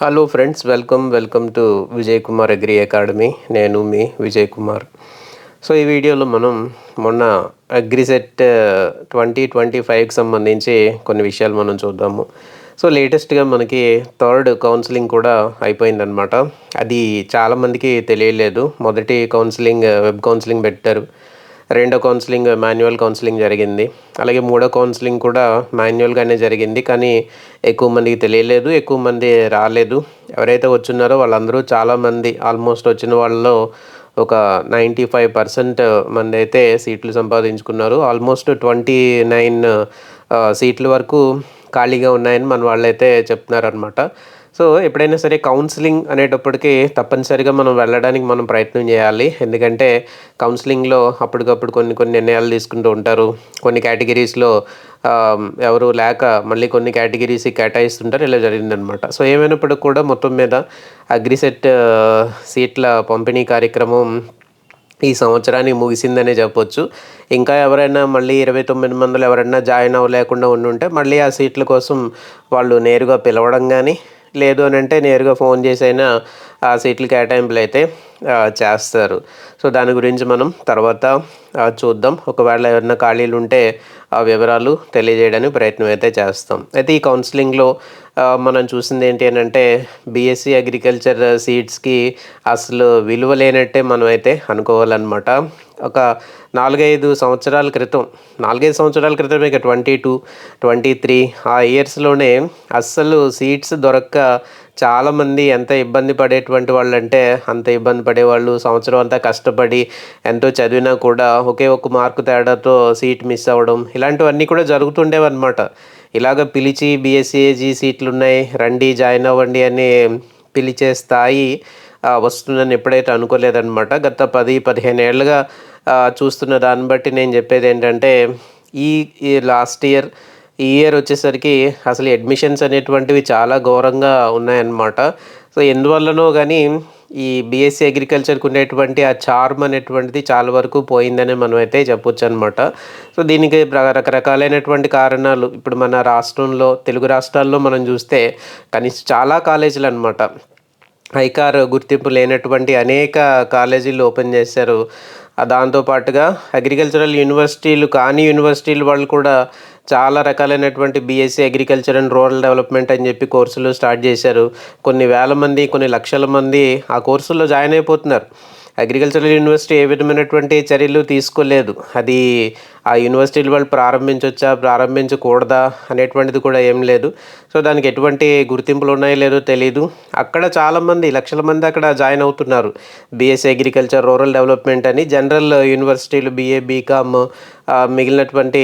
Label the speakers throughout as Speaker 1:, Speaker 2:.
Speaker 1: Hello friends welcome welcome to Vijay Kumar agri academy నేను మీ Vijay Kumar so ఈ వీడియోలో మనం మొన్న అగ్రిసెట్ ట్వంటీ ట్వంటీ ఫైవ్కి సంబంధించి కొన్ని విషయాలు మనం చూద్దాము. సో లేటెస్ట్గా మనకి థర్డ్ కౌన్సిలింగ్ కూడా అయిపోయిందనమాట అది చాలామందికి తెలియలేదు. మొదటి కౌన్సిలింగ్ వెబ్ కౌన్సిలింగ్ పెట్టారు. రెండో కౌన్సిలింగ్ మాన్యువల్ కౌన్సిలింగ్ జరిగింది. అలాగే మూడో కౌన్సిలింగ్ కూడా మాన్యువల్గానే జరిగింది. కానీ ఎక్కువ మందికి తెలియలేదు ఎక్కువ మంది రాలేదు. ఎవరైతే వచ్చున్నారో వాళ్ళందరూ చాలామంది ఆల్మోస్ట్ వచ్చిన వాళ్ళలో ఒక నైంటీ ఫైవ్ పర్సెంట్ మంది అయితే సీట్లు సంపాదించుకున్నారు. ఆల్మోస్ట్ ట్వంటీ నైన్ సీట్ల వరకు ఖాళీగా ఉన్నాయని మన వాళ్ళైతే చెప్తున్నారనమాట సో ఎప్పుడైనా సరే కౌన్సిలింగ్ అనేటప్పటికి తప్పనిసరిగా మనం వెళ్ళడానికి మనం ప్రయత్నం చేయాలి. ఎందుకంటే కౌన్సిలింగ్లో అప్పటికప్పుడు కొన్ని కొన్ని నిర్ణయాలు తీసుకుంటూ ఉంటారు. కొన్ని కేటగిరీస్లో ఎవరు లేక మళ్ళీ కొన్ని కేటగిరీస్ కేటాయిస్తుంటారు. ఇలా జరిగిందనమాట సో ఏమైనప్పటికి కూడా మొత్తం మీద అగ్రిసెట్ సీట్ల పంపిణీ కార్యక్రమం ఈ సంవత్సరానికి ముగిసిందనే చెప్పొచ్చు. ఇంకా ఎవరైనా మళ్ళీ ఇరవై తొమ్మిది మందిలో ఎవరైనా జాయిన్ అవ్వలేకుండా ఉండి ఉంటే మళ్ళీ ఆ సీట్ల కోసం వాళ్ళు నేరుగా పిలవడం కానీ లేదు అని అంటే నేరుగా ఫోన్ చేసైనా ఆ సీట్లు కేటాయింపులు అయితే చేస్తారు. సో దాని గురించి మనం తర్వాత చూద్దాం. ఒకవేళ ఏమైనా ఖాళీలు ఉంటే ఆ వివరాలు తెలియజేయడానికి ప్రయత్నం అయితే చేస్తాం. అయితే ఈ కౌన్సిలింగ్లో మనం చూసింది ఏంటి అని అంటే బీఎస్సీ అగ్రికల్చర్ సీట్స్కి అసలు విలువ లేనట్టే మనం అయితే అనుకోవాలన్నమాట. ఒక నాలుగైదు సంవత్సరాల క్రితం నాలుగైదు సంవత్సరాల క్రితం ఇక ట్వంటీ టూ ట్వంటీ త్రీ ఆ ఇయర్స్లోనే అస్సలు సీట్స్ దొరక్క చాలామంది ఎంత ఇబ్బంది పడేటువంటి వాళ్ళు అంటే అంత ఇబ్బంది పడేవాళ్ళు. సంవత్సరం అంతా కష్టపడి ఎంతో చదివినా కూడా ఒకే ఒక మార్కు తేడాతో సీట్ మిస్ అవ్వడం ఇలాంటివన్నీ కూడా జరుగుతుండేవన్నమాట. ఇలాగ పిలిచి బీఎస్సీఏజీ సీట్లు ఉన్నాయి రండి జాయిన్ అవ్వండి అని పిలిచే స్థాయి వస్తుందని ఎప్పుడైతే అనుకోలేదన్నమాట. గత పది పదిహేను ఏళ్ళుగా చూస్తున్న దాన్ని బట్టి నేను చెప్పేది ఏంటంటే ఈ ఈ లాస్ట్ ఇయర్ ఈ ఇయర్ వచ్చేసరికి అసలు అడ్మిషన్స్ అనేటువంటివి చాలా ఘోరంగా ఉన్నాయన్నమాట. సో ఎందువల్లనో కానీ ఈ బీఎస్సీ అగ్రికల్చర్కి ఉండేటువంటి ఆ చార్మ్ అనేటువంటిది చాలా వరకు పోయిందని మనం అయితే చెప్పొచ్చు అనమాట సో దీనికి రకరకాలైనటువంటి కారణాలు ఇప్పుడు మన రాష్ట్రంలో తెలుగు రాష్ట్రాల్లో మనం చూస్తే కనీసం చాలా కాలేజీలు అనమాట ఐకార్ గుర్తింపు లేనటువంటి అనేక కాలేజీలు ఓపెన్ చేశారు. దాంతోపాటుగా అగ్రికల్చరల్ యూనివర్సిటీలు కానీ యూనివర్సిటీలు వాళ్ళు కూడా చాలా రకాలైనటువంటి BSc agriculture and rural development అని చెప్పి కోర్సులు స్టార్ట్ చేశారు. కొన్ని వేల మంది కొన్ని లక్షల మంది ఆ కోర్సుల్లో జాయిన్ అయిపోతున్నారు. అగ్రికల్చరల్ యూనివర్సిటీ ఏ విధమైనటువంటి చర్యలు తీసుకోలేదు. అది ఆ యూనివర్సిటీలు వాళ్ళు ప్రారంభించవచ్చా ప్రారంభించకూడదా అనేటువంటిది కూడా ఏం లేదు. సో దానికి ఎటువంటి గుర్తింపులు ఉన్నాయో లేదో తెలియదు అక్కడ చాలామంది లక్షల మంది అక్కడ జాయిన్ అవుతున్నారు. బీఎస్సీ అగ్రికల్చర్ రూరల్ డెవలప్మెంట్ అని. జనరల్ యూనివర్సిటీలు బీఏ బీకామ్ మిగిలినటువంటి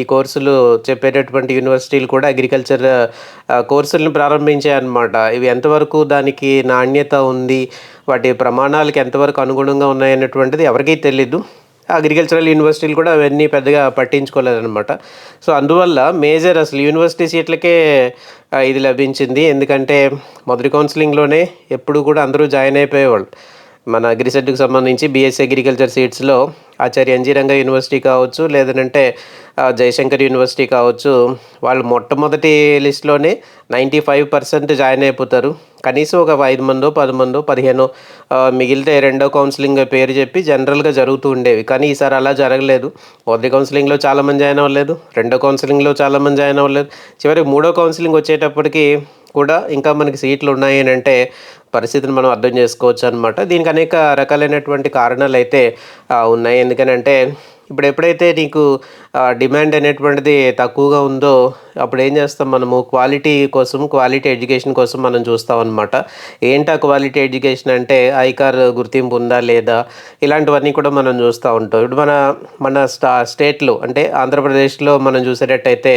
Speaker 1: ఈ కోర్సులు చెప్పేటటువంటి యూనివర్సిటీలు కూడా అగ్రికల్చర్ కోర్సులను ప్రారంభించాయన్నమాట ఇవి ఎంతవరకు దానికి నాణ్యత ఉంది వాటి ప్రమాణాలకు ఎంతవరకు అనుగుణంగా ఉన్నాయన్నటువంటిది ఎవరికీ తెలీదు. అగ్రికల్చరల్ యూనివర్సిటీలు కూడా అవన్నీ పెద్దగా పట్టించుకోలేదన్నమాట. సో అందువల్ల మేజర్ అసలు యూనివర్సిటీ సీట్లకే ఇది లభించింది. ఎందుకంటే మొదటి కౌన్సిలింగ్లోనే ఎప్పుడు కూడా అందరూ జాయిన్ అయిపోయేవాళ్ళు. మన అగ్రిసెట్కి సంబంధించి బీఎస్సీ అగ్రికల్చర్ సీట్స్లో ఆచార్య ఎన్జీ రంగ యూనివర్సిటీ కావచ్చు లేదంటే జయశంకర్ యూనివర్సిటీ కావచ్చు వాళ్ళు మొట్టమొదటి లిస్ట్లోనే నైంటీ ఫైవ్ పర్సెంట్ జాయిన్ అయిపోతారు. కనీసం ఒక ఐదు మందో పది మందో పదిహేను మిగిలితే రెండో కౌన్సిలింగ్ పేరు చెప్పి జనరల్గా జరుగుతూ ఉండేవి. కానీ ఈసారి అలా జరగలేదు. మొదటి కౌన్సిలింగ్లో చాలామంది జాయిన్ అవ్వలేదు రెండో కౌన్సిలింగ్లో చాలామంది జాయిన్ అవ్వలేదు. చివరికి మూడో కౌన్సిలింగ్ వచ్చేటప్పటికి కూడా ఇంకా మనకి సీట్లు ఉన్నాయి అంటే పరిస్థితిని మనం అర్థం చేసుకోవచ్చు అనమాట దీనికి అనేక రకాలైనటువంటి కారణాలు అయితే ఉన్నాయి. ఎందుకనంటే ఇప్పుడు ఎప్పుడైతే నీకు డిమాండ్ అనేటువంటిది తక్కువగా ఉందో అప్పుడు ఏం చేస్తాం మనము? క్వాలిటీ కోసం క్వాలిటీ ఎడ్యుకేషన్ కోసం మనం చూస్తాం అనమాట ఏంటా క్వాలిటీ ఎడ్యుకేషన్ అంటే ఐకార్ గుర్తింపు ఉందా లేదా? ఇలాంటివన్నీ కూడా మనం చూస్తూ ఉంటాం. ఇప్పుడు మన మన స్టా స్టేట్లు అంటే ఆంధ్రప్రదేశ్లో మనం చూసేటట్టయితే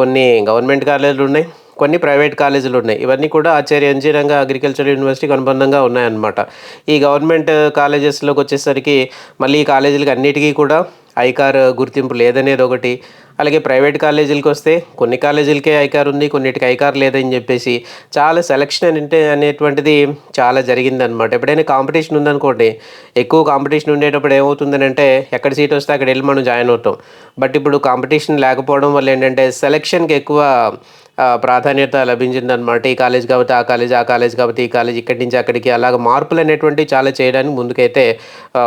Speaker 1: కొన్ని గవర్నమెంట్ కాలేజీలు ఉన్నాయి. కొన్ని ప్రైవేట్ కాలేజీలు ఉన్నాయి. ఇవన్నీ కూడా ఆచార్య ఎన్జీరంగ అగ్రికల్చర్ యూనివర్సిటీకి అనుబంధంగా ఉన్నాయన్నమాట. ఈ గవర్నమెంట్ కాలేజెస్లోకి వచ్చేసరికి మళ్ళీ ఈ కాలేజీలకి అన్నిటికీ కూడా ఐకార్ గుర్తింపు లేదనేది ఒకటి. అలాగే ప్రైవేట్ కాలేజీలకు వస్తే కొన్ని కాలేజీలకే ఐకార్ ఉంది కొన్నిటికి ఐకార్ లేదని చెప్పేసి చాలా సెలక్షన్ అంటే అనేటువంటిది చాలా జరిగిందనమాట ఎప్పుడైనా కాంపిటీషన్ ఉందనుకోండి ఎక్కువ కాంపిటీషన్ ఉండేటప్పుడు ఏమవుతుందని అంటే ఎక్కడ సీట్ వస్తే అక్కడ వెళ్ళి మనం జాయిన్ అవుతాం. బట్ ఇప్పుడు కాంపిటీషన్ లేకపోవడం వల్ల ఏంటంటే సెలక్షన్కి ఎక్కువ ప్రాధాన్యత లభించిందనమాట ఈ కాలేజ్ కాబట్టి ఆ కాలేజ్ ఆ కాలేజ్ కాబట్టి ఈ కాలేజ్ ఇక్కడి నుంచి అక్కడికి అలాగ మార్పులు అనేటువంటి చాలా చేయడానికి ముందుకైతే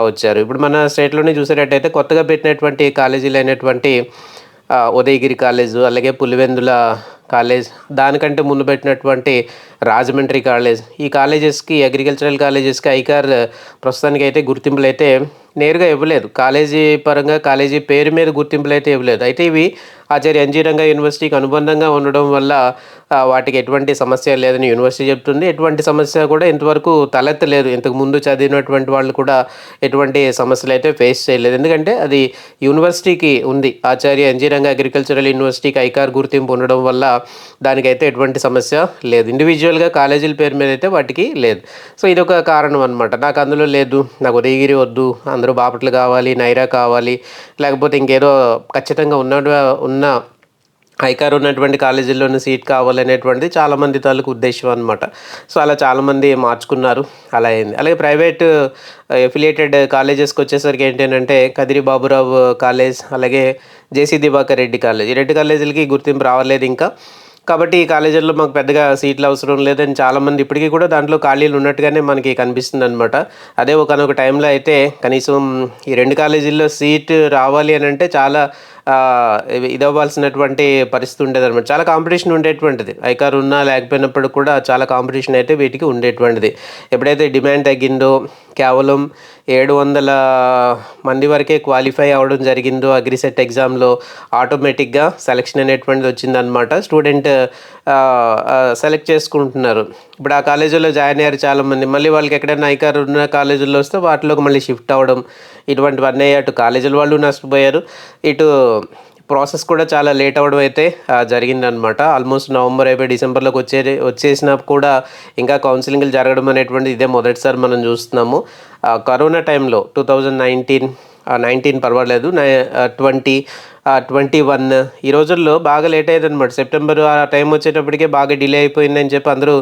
Speaker 1: వచ్చారు. ఇప్పుడు మన స్టేట్లోనే చూసేటట్టయితే కొత్తగా పెట్టినటువంటి కాలేజీలు అయినటువంటి ఉదయగిరి కాలేజు అలాగే పులివెందుల కాలేజ్ దానికంటే ముందు పెట్టినటువంటి రాజమండ్రి కాలేజ్. ఈ కాలేజెస్కి అగ్రికల్చరల్ కాలేజెస్కి ఐకార్ ప్రస్తుతానికి అయితే గుర్తింపులు అయితే నేరుగా ఇవ్వలేదు. కాలేజీ పరంగా కాలేజీ పేరు మీద గుర్తింపులు అయితే ఇవ్వలేదు. అయితే ఇవి ఆచార్య ఎన్జీ రంగా యూనివర్సిటీకి అనుబంధంగా ఉండడం వల్ల వాటికి ఎటువంటి సమస్య లేదని యూనివర్సిటీ చెప్తుంది. ఎటువంటి సమస్య కూడా ఇంతవరకు తలెత్తలేదు. ఇంతకు ముందు చదివినటువంటి వాళ్ళు కూడా ఎటువంటి సమస్యలు అయితే ఫేస్ చేయలేదు. ఎందుకంటే అది యూనివర్సిటీకి ఉంది. ఆచార్య ఎన్జీ రంగా అగ్రికల్చరల్ యూనివర్సిటీకి ఐకార్ గుర్తింపు ఉండడం వల్ల దానికైతే ఎటువంటి సమస్య లేదు. ఇండివిజువల్ ఇండివిజువల్గా కాలేజీల పేరు మీద అయితే వాటికి లేదు. సో ఇది ఒక కారణం అనమాట నాకు అందులో లేదు. నాకు ఉదయగిరి వద్దు. అందరూ బాపట్లు కావాలి నైరా కావాలి. లేకపోతే ఇంకేదో ఖచ్చితంగా ఉన్న ఉన్న ఐకార్ ఉన్నటువంటి కాలేజీల్లోనే సీట్ కావాలనేటువంటిది చాలామంది తాలూకు ఉద్దేశం అనమాట సో అలా చాలామంది మార్చుకున్నారు. అలా అయింది. అలాగే ప్రైవేట్ ఎఫిలియేటెడ్ కాలేజెస్కి వచ్చేసరికి ఏంటంటే కదిరి బాబురావు కాలేజ్ అలాగే జేసీ దివాకర్ రెడ్డి కాలేజ్. ఈ రెండు కాలేజీలకి గుర్తింపు రావలేదు ఇంకా. కాబట్టి ఈ కాలేజీల్లో మాకు పెద్దగా సీట్లు అవసరం లేదని చాలామంది ఇప్పటికీ కూడా దాంట్లో ఖాళీలు ఉన్నట్టుగానే మనకి కనిపిస్తుంది అనమాట అదే ఒకనొక టైంలో అయితే కనీసం ఈ రెండు కాలేజీల్లో సీట్ రావాలి అని అంటే చాలా ఇదవ్వాల్సినటువంటి పరిస్థితి ఉండేది అనమాట చాలా కాంపిటీషన్ ఉండేటువంటిది. ఐకార్ ఉన్నా లేకపోయినప్పుడు కూడా చాలా కాంపిటీషన్ అయితే వీటికి ఉండేటువంటిది. ఎప్పుడైతే డిమాండ్ తగ్గిందో కేవలం ఏడు వందల మంది వరకే క్వాలిఫై అవ్వడం జరిగిందో అగ్రిసెట్ ఎగ్జామ్లో ఆటోమేటిక్గా సెలక్షన్ అనేటువంటిది వచ్చిందనమాట స్టూడెంట్ సెలెక్ట్ చేసుకుంటున్నారు. ఇప్పుడు ఆ కాలేజీలో జాయిన్ అయ్యారు చాలామంది. మళ్ళీ వాళ్ళకి ఎక్కడైనా ఐకార్ ఉన్న కాలేజీల్లో వస్తే వాటిలోకి మళ్ళీ షిఫ్ట్ అవ్వడం ఇటువంటివన్నీ అటు కాలేజీల వాళ్ళు నష్టపోయారు. ఇటు ప్రాసెస్ కూడా చాలా లేట్ అవ్వడం అయితే జరిగిందనమాట ఆల్మోస్ట్ నవంబర్ అయిపోయి డిసెంబర్లోకి వచ్చే వచ్చేసినా కూడా ఇంకా కౌన్సిలింగ్లు జరగడం అనేటువంటిది ఇదే మొదటిసారి మనం చూస్తున్నాము. కరోనా టైంలో టూ థౌజండ్ నైన్టీన్ నైన్టీన్ పర్వాలేదు ట్వంటీ ట్వంటీ వన్ ఈ రోజుల్లో బాగా లేట్ అయ్యేది అనమాట సెప్టెంబర్ ఆ టైం వచ్చేటప్పటికే బాగా డిలే అయిపోయిందని చెప్పి అందరూ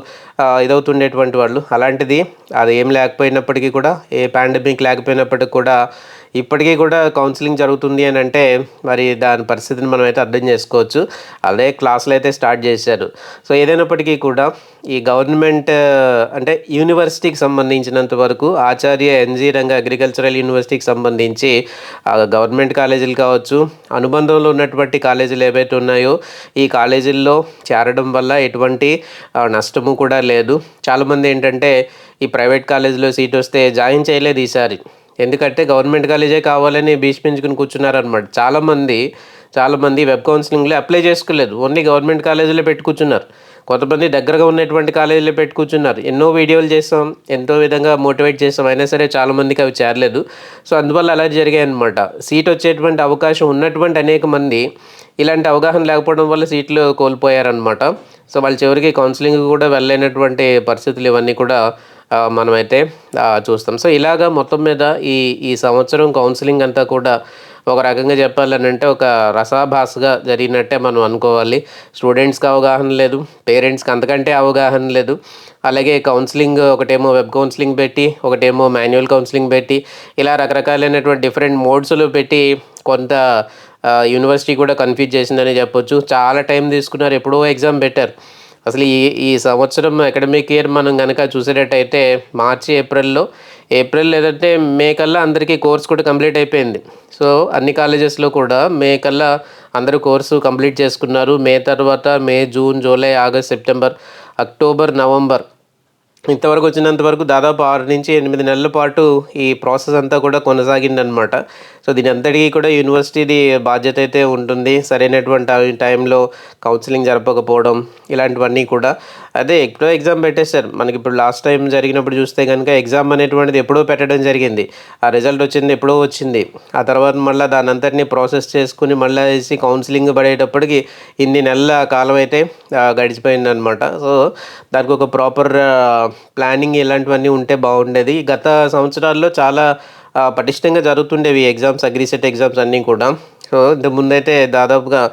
Speaker 1: ఇదవుతుండేటువంటి వాళ్ళు. అలాంటిది అది ఏం లేకపోయినప్పటికీ కూడా ఏ పాండమిక్ లేకపోయినప్పటికీ కూడా ఇప్పటికీ కూడా కౌన్సిలింగ్ జరుగుతుంది అని అంటే మరి దాని పరిస్థితిని మనం అయితే అర్థం చేసుకోవచ్చు. అదే క్లాసులు అయితే స్టార్ట్ చేశారు. సో ఏదైనప్పటికీ కూడా ఈ గవర్నమెంట్ అంటే యూనివర్సిటీకి సంబంధించినంత వరకు ఆచార్య ఎన్జీ రంగ అగ్రికల్చరల్ యూనివర్సిటీకి సంబంధించి గవర్నమెంట్ కాలేజీలు కావచ్చు అను అనుబంధంలో ఉన్నటువంటి కాలేజీలు ఏవైతే ఉన్నాయో ఈ కాలేజీల్లో చేరడం వల్ల ఎటువంటి నష్టము కూడా లేదు. చాలామంది ఏంటంటే ఈ ప్రైవేట్ కాలేజీలో సీట్ వస్తే జాయిన్ చేయలేదు ఈసారి. ఎందుకంటే గవర్నమెంట్ కాలేజే కావాలని భీష్మించుకుని కూర్చున్నారనమాట చాలామంది చాలామంది వెబ్ కౌన్సిలింగ్లో అప్లై చేసుకోలేదు. ఓన్లీ గవర్నమెంట్ కాలేజీలో పెట్టి కొంతమంది దగ్గరగా ఉన్నటువంటి కాలేజీలో పెట్టుకున్నారు ఎన్నో వీడియోలు చేస్తాం ఎంతో విధంగా మోటివేట్ చేస్తాం. అయినా సరే చాలామందికి అవి చేరలేదు. సో అందువల్ల అలా జరిగాయి అనమాట సీట్ వచ్చేటువంటి అవకాశం ఉన్నటువంటి అనేక మంది ఇలాంటి అవగాహన లేకపోవడం వల్ల సీట్లు కోల్పోయారనమాట సో వాళ్ళు చివరికి కౌన్సిలింగ్ కూడా వెళ్ళలేనటువంటి పరిస్థితులు ఇవన్నీ కూడా మనమైతే చూస్తాం. సో ఇలాగా మొత్తం మీద ఈ ఈ సంవత్సరం కౌన్సిలింగ్ అంతా కూడా ఒక రకంగా చెప్పాలని అంటే ఒక రసాభాసగా జరిగినట్టే మనం అనుకోవాలి. స్టూడెంట్స్కి అవగాహన లేదు పేరెంట్స్కి అంతకంటే అవగాహన లేదు. అలాగే కౌన్సిలింగ్ ఒకటేమో వెబ్ కౌన్సిలింగ్ పెట్టి ఒకటేమో మాన్యువల్ కౌన్సిలింగ్ పెట్టి ఇలా రకరకాలైనటువంటి డిఫరెంట్ మోడ్స్లో పెట్టి కొంత యూనివర్సిటీ కూడా కన్ఫ్యూజ్ చేసిందని చెప్పొచ్చు. చాలా టైం తీసుకున్నారు ఎప్పుడో ఎగ్జామ్ పెట్టారు. అసలు ఈ ఈ సంవత్సరం అకాడమిక్ ఇయర్ మనం కనుక చూసేటట్టయితే మార్చి ఏప్రిల్లో ఏప్రిల్ లేదంటే మే కల్లా అందరికీ కోర్స్ కూడా కంప్లీట్ అయిపోయింది. సో అన్ని కాలేజెస్లో కూడా మే కల్లా అందరూ కోర్సు కంప్లీట్ చేసుకున్నారు. మే తర్వాత May June July August September October November ఇంతవరకు వచ్చినంత వరకు దాదాపు ఆరు నుంచి ఎనిమిది నెలల పాటు ఈ ప్రాసెస్ అంతా కూడా కొనసాగిందనమాట సో దీని అంతటికీ కూడా యూనివర్సిటీది బాధ్యత అయితే ఉంటుంది. సరైనటువంటి టైంలో కౌన్సిలింగ్ జరపకపోవడం ఇలాంటివన్నీ కూడా. అదే ఎప్పుడో ఎగ్జామ్ పెట్టేశారు. మనకి ఇప్పుడు లాస్ట్ టైం జరిగినప్పుడు చూస్తే కనుక ఎగ్జామ్ అనేటువంటిది ఎప్పుడో పెట్టడం జరిగింది. ఆ రిజల్ట్ వచ్చింది ఎప్పుడో వచ్చింది. ఆ తర్వాత మళ్ళీ దాని అంతటిని ప్రాసెస్ చేసుకుని మళ్ళీ వేసి కౌన్సిలింగ్ పడేటప్పటికి ఇన్ని నెలల కాలం అయితే గడిచిపోయింది అనమాట సో దానికి ఒక ప్రాపర్ ప్లానింగ్ ఇలాంటివన్నీ ఉంటే బాగుండేది. గత సంవత్సరాల్లో చాలా పటిష్టంగా జరుగుతుండేవి ఎగ్జామ్స్ అగ్రిసెట్ ఎగ్జామ్స్ అన్నీ కూడా. సో ఇంత ముందైతే దాదాపుగా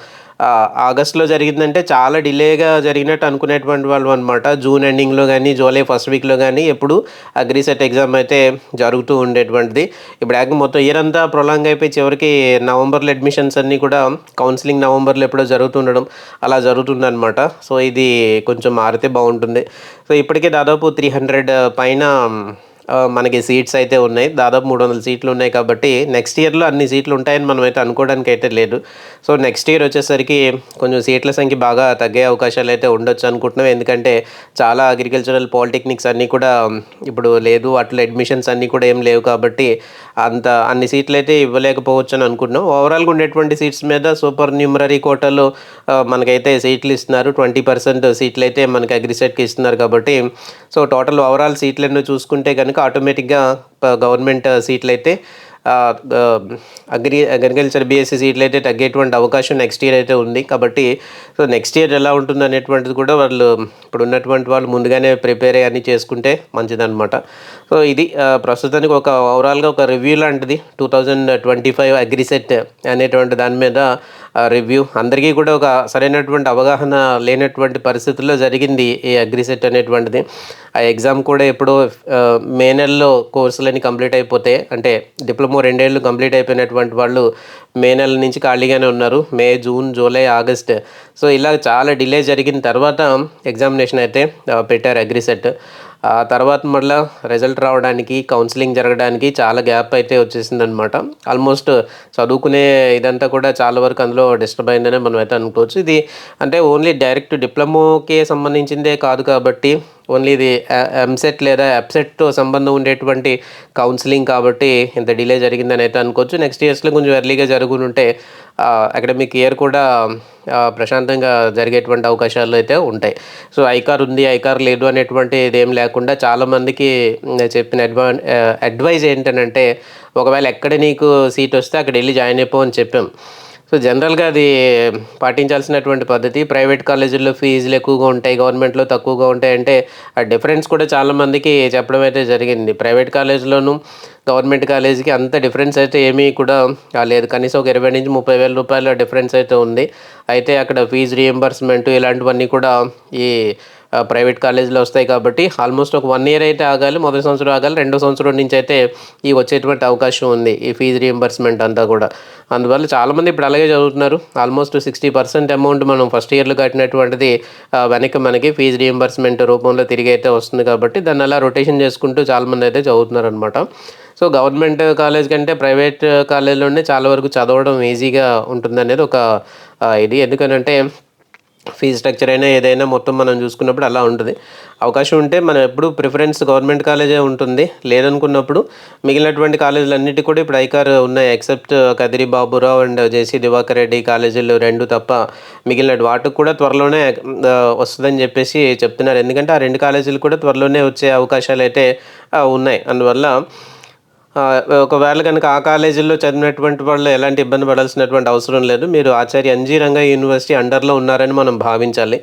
Speaker 1: ఆగస్ట్లో జరిగిందంటే చాలా డిలేగా జరిగినట్టు అనుకునేటువంటి వాళ్ళు అనమాట జూన్ ఎండింగ్లో కానీ జూలై ఫస్ట్ వీక్లో కానీ ఎప్పుడు అగ్రిసెట్ ఎగ్జామ్ అయితే జరుగుతూ ఉండేటువంటిది. ఇప్పుడు యాక్ మొత్తం ఇయర్ అంతా ప్రొలాంగ్ అయిపోయి చివరికి నవంబర్లో అడ్మిషన్స్ అన్నీ కూడా కౌన్సిలింగ్ నవంబర్లో ఎప్పుడో జరుగుతుండడం అలా జరుగుతుందనమాట సో ఇది కొంచెం మారితే బాగుంటుంది. సో ఇప్పటికే దాదాపు త్రీ హండ్రెడ్ పైన మనకి సీట్స్ అయితే ఉన్నాయి. దాదాపు మూడు వందల సీట్లు ఉన్నాయి కాబట్టి నెక్స్ట్ ఇయర్లో అన్ని సీట్లు ఉంటాయని మనం అయితే అనుకోవడానికి అయితే లేదు. సో నెక్స్ట్ ఇయర్ వచ్చేసరికి కొంచెం సీట్ల సంఖ్య బాగా తగ్గే అవకాశాలు అయితే ఉండొచ్చు అనుకుంటున్నాం. ఎందుకంటే చాలా అగ్రికల్చరల్ పాలిటెక్నిక్స్ అన్నీ కూడా ఇప్పుడు లేదు. అట్లా అడ్మిషన్స్ అన్నీ కూడా ఏం లేవు కాబట్టి అంత అన్ని సీట్లు అయితే ఇవ్వలేకపోవచ్చు అని అనుకుంటున్నాం. ఓవరాల్గా ఉండేటువంటి సీట్స్ మీద సూపర్ న్యూమరరీ కోటాలో మనకైతే సీట్లు ఇస్తున్నారు. ట్వంటీ పర్సెంట్ సీట్లు అయితే మనకి అగ్రిసెట్కి ఇస్తున్నారు కాబట్టి సో టోటల్ ఓవరాల్ సీట్లను చూసుకుంటే కనుక ఆటోమేటిక్గా గవర్నమెంట్ సీట్లు అయితే అగ్రి అగ్రికల్చర్ బీఎస్సీ సీట్లు అయితే తగ్గేటువంటి అవకాశం నెక్స్ట్ ఇయర్ అయితే ఉంది. కాబట్టి సో నెక్స్ట్ ఇయర్ ఎలా ఉంటుంది అనేటువంటిది కూడా వాళ్ళు ఇప్పుడు ఉన్నటువంటి వాళ్ళు ముందుగానే ప్రిపేర్ అయ్యి చేసుకుంటే మంచిదన్నమాట. సో ఇది ప్రస్తుతానికి ఒక ఓవరాల్గా ఒక రివ్యూ లాంటిది. Two thousand twenty five AGRICET అనేటువంటి దాని మీద రివ్యూ అందరికీ కూడా ఒక సరైనటువంటి అవగాహన లేనటువంటి పరిస్థితుల్లో జరిగింది ఈ అగ్రిసెట్ అనేటువంటిది. ఆ ఎగ్జామ్ కూడా ఎప్పుడో మే నెలలో కోర్సులన్నీ కంప్లీట్ అయిపోతే అంటే డిప్లొమా రెండేళ్ళు కంప్లీట్ అయిపోయినటువంటి వాళ్ళు మే నెల నుంచి ఖాళీగానే ఉన్నారు. May June July August. So ఇలా చాలా డిలే జరిగిన తర్వాత ఎగ్జామినేషన్ అయితే పెట్టారు అగ్రిసెట్ ఆ తర్వాత మళ్ళీ రిజల్ట్ రావడానికి కౌన్సిలింగ్ జరగడానికి చాలా గ్యాప్ అయితే వచ్చేసింది అనమాట ఆల్మోస్ట్ చదువుకునే ఇదంతా కూడా చాలా వరకు అందులో డిస్టర్బ్ అయిందనే మనం అయితే అనుకోవచ్చు. ఇది అంటే ఓన్లీ డైరెక్ట్ డిప్లొమోకే సంబంధించిందే కాదు కాబట్టి ఓన్లీ ఇది ఎంసెట్ లేదా ఎప్సెట్తో సంబంధం ఉండేటువంటి కౌన్సిలింగ్ కాబట్టి ఇంత డిలే జరిగిందని అయితే అనుకోవచ్చు. నెక్స్ట్ ఇయర్స్లో కొంచెం ఎర్లీగా జరుగునుంటే అకాడమిక్ ఇయర్ కూడా ప్రశాంతంగా జరిగేటువంటి అవకాశాలు అయితే ఉంటాయి. సో ఐకార్ ఉంది ఐకార్ లేదు అనేటువంటి ఇదేం లేకుండా చాలామందికి చెప్పిన అడ్వా అడ్వైజ్ ఏంటనంటే ఒకవేళ ఎక్కడ నీకు సీట్ వస్తే అక్కడ వెళ్ళి జాయిన్ అయిపో అని చెప్పాం. సో జనరల్గా అది పాటించాల్సినటువంటి పద్ధతి. ప్రైవేట్ కాలేజీల్లో ఫీజులు ఎక్కువగా ఉంటాయి గవర్నమెంట్లో తక్కువగా ఉంటాయి అంటే ఆ డిఫరెన్స్ కూడా చాలామందికి చెప్పడం అయితే జరిగింది. ప్రైవేట్ కాలేజీలోను గవర్నమెంట్ కాలేజీకి అంత డిఫరెన్స్ అయితే ఏమీ కూడా లేదు కనీసం ఒక ఇరవై నుంచి ముప్పై వేల రూపాయల డిఫరెన్స్ అయితే ఉంది. అయితే అక్కడ ఫీజు రియంబర్స్మెంట్ ఇలాంటివన్నీ కూడా ఈ ప్రైవేట్ కాలేజీలో వస్తాయి కాబట్టి ఆల్మోస్ట్ ఒక వన్ ఇయర్ అయితే ఆగాలి మొదటి సంవత్సరం ఆగాలి రెండో సంవత్సరం నుంచి అయితే ఈ వచ్చేటువంటి అవకాశం ఉంది ఈ ఫీజు రియంబర్స్మెంట్ అంతా కూడా. అందువల్ల చాలామంది ఇప్పుడు అలాగే చదువుతున్నారు. ఆల్మోస్ట్ సిక్స్టీ పర్సెంట్ అమౌంట్ మనం ఫస్ట్ ఇయర్లో కట్టినటువంటిది వెనక్కి మనకి ఫీజు రియంబర్స్మెంట్ రూపంలో తిరిగి అయితే వస్తుంది కాబట్టి దాన్ని అలా రొటేషన్ చేసుకుంటూ చాలామంది అయితే చదువుతున్నారు అనమాట సో గవర్నమెంట్ కాలేజ్ కంటే ప్రైవేట్ కాలేజ్లోనే చాలా వరకు చదవడం ఈజీగా ఉంటుందనేది ఒక ఇది. ఎందుకనంటే ఫీజ్ స్ట్రక్చర్ అయినా ఏదైనా మొత్తం మనం చూసుకున్నప్పుడు అలా ఉంటుంది. అవకాశం ఉంటే మనం ఎప్పుడు ప్రిఫరెన్స్ గవర్నమెంట్ కాలేజే ఉంటుంది. లేదనుకున్నప్పుడు మిగిలినటువంటి కాలేజీలన్నిటి కూడా ఇప్పుడు ఐకార్ ఉన్నాయి. ఎక్సెప్ట్ కదిరి బాబురావు అండ్ జేసీ దివాకర్ రెడ్డి కాలేజీలు రెండు తప్ప మిగిలిన వాటికి కూడా త్వరలోనే వస్తుందని చెప్పేసి చెప్తున్నారు. ఎందుకంటే ఆ రెండు కాలేజీలు కూడా త్వరలోనే వచ్చే అవకాశాలు అయితే ఉన్నాయి. అందువల్ల ఒకవేళ కనుక ఆ కాలేజీల్లో చదివినటువంటి వాళ్ళు ఎలాంటి ఇబ్బంది పడాల్సినటువంటి అవసరం లేదు. మీరు ఆచార్య ఎన్జీ రంగ యూనివర్సిటీ అండర్లో ఉన్నారని మనం భావించాలి.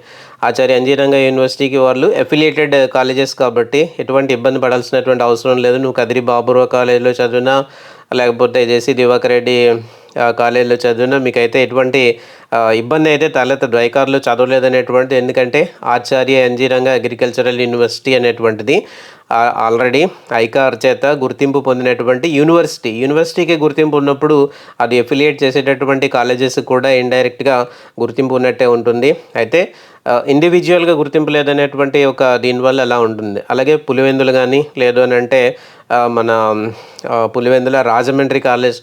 Speaker 1: ఆచార్య ఎన్జీ రంగ యూనివర్సిటీకి వాళ్ళు ఎఫిలియేటెడ్ కాలేజెస్ కాబట్టి ఎటువంటి ఇబ్బంది పడాల్సినటువంటి అవసరం లేదు. నువ్వు కదిరి బాబురావు కాలేజీలో చదివినా లేకపోతే జేసీ దివాకర్ రెడ్డి కాలేజీలో చదివినా మీకైతే ఎటువంటి ఇబ్బంది అయితే తలెత్తదు. ఐకార్లో చదవలేదనేటువంటి ఎందుకంటే ఆచార్య ఎన్జీరంగ అగ్రికల్చరల్ యూనివర్సిటీ అనేటువంటిది ఆల్రెడీ ఐకార్ చేత గుర్తింపు పొందినటువంటి యూనివర్సిటీ. యూనివర్సిటీకి గుర్తింపు ఉన్నప్పుడు అది ఎఫిలియేట్ చేసేటటువంటి కాలేజెస్ కూడా ఇండైరెక్ట్గా గుర్తింపు ఉన్నట్టే ఉంటుంది. అయితే ఇండివిజువల్గా గుర్తింపు లేదనేటువంటి ఒక దీనివల్ల అలా ఉంటుంది. అలాగే పులివెందులు కానీ లేదు అని అంటే మన పులివెందుల రాజమండ్రి కాలేజ్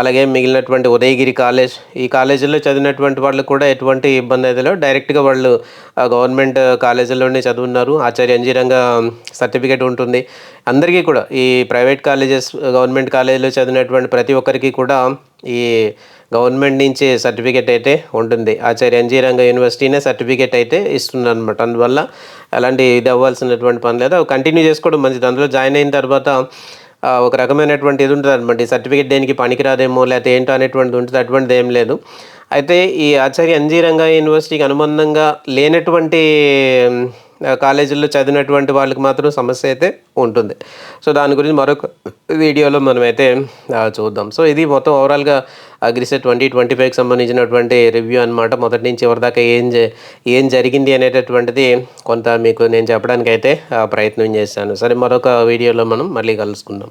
Speaker 1: అలాగే మిగిలినటువంటి ఉదయగిరి కాలేజ్ ఈ కాలేజీల్లో చదివినటువంటి వాళ్ళు కూడా ఎటువంటి ఇబ్బంది అయితే లేవు. డైరెక్ట్గా వాళ్ళు గవర్నమెంట్ కాలేజీల్లోనే చదువున్నారు. ఆచార్య అంజీరంగా సర్టిఫికేట్ ఉంటుంది. అందరికీ కూడా ఈ ప్రైవేట్ కాలేజెస్ గవర్నమెంట్ కాలేజీలో చదివినటువంటి ప్రతి ఒక్కరికి కూడా ఈ గవర్నమెంట్ నుంచి సర్టిఫికేట్ అయితే ఉంటుంది. ఆచార్య అంజీరంగ యూనివర్సిటీనే సర్టిఫికేట్ అయితే ఇస్తుంది అనమాట అందువల్ల అలాంటి ఇది అవ్వాల్సినటువంటి పని లేదు. అవి కంటిన్యూ చేసుకోవడం మంచిది. అందులో జాయిన్ అయిన తర్వాత ఒక రకమైనటువంటి ఇది ఉంటుంది అనమాట ఈ సర్టిఫికేట్ దేనికి పనికిరాదేమో లేకపోతే ఏంటో అనేటువంటిది ఉంటుంది. అటువంటిది ఏం లేదు. అయితే ఈ ఆచార్య అంజీరంగ యూనివర్సిటీకి అనుబంధంగా లేనటువంటి కాలేజీల్లో చదివినటువంటి వాళ్ళకి మాత్రం సమస్య అయితే ఉంటుంది. సో దాని గురించి మరొక వీడియోలో మనమైతే చూద్దాం. సో ఇది మొత్తం ఓవరాల్గా అగ్రిసెట్ ట్వంటీ ట్వంటీ ఫైవ్కి సంబంధించినటువంటి రివ్యూ అనమాట మొదటి నుంచి ఎవరిదాకా దాకా ఏం జ- ఏం జరిగింది అనేటటువంటిది కొంత మీకు నేను చెప్పడానికి అయితే ప్రయత్నం చేశాను. సరే మరొక వీడియోలో మనం మళ్ళీ కలుసుకుందాం.